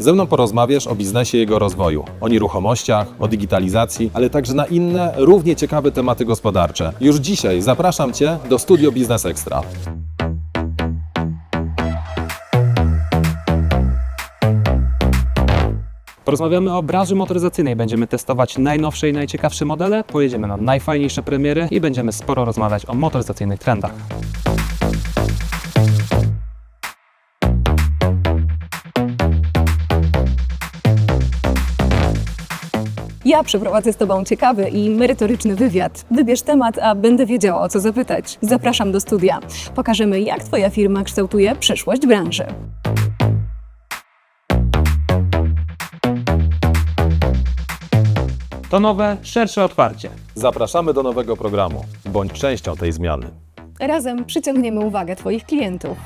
Ze mną porozmawiasz o biznesie i jego rozwoju, o nieruchomościach, o digitalizacji, ale także na inne, równie ciekawe tematy gospodarcze. Już dzisiaj zapraszam Cię do Studio Biznes Extra. Porozmawiamy o branży motoryzacyjnej. Będziemy testować najnowsze i najciekawsze modele, pojedziemy na najfajniejsze premiery i będziemy sporo rozmawiać o motoryzacyjnych trendach. Ja przeprowadzę z Tobą ciekawy i merytoryczny wywiad. Wybierz temat, a będę wiedziała o co zapytać. Zapraszam do studia. Pokażemy, jak Twoja firma kształtuje przyszłość branży. To nowe, szersze otwarcie. Zapraszamy do nowego programu. Bądź częścią tej zmiany. Razem przyciągniemy uwagę Twoich klientów.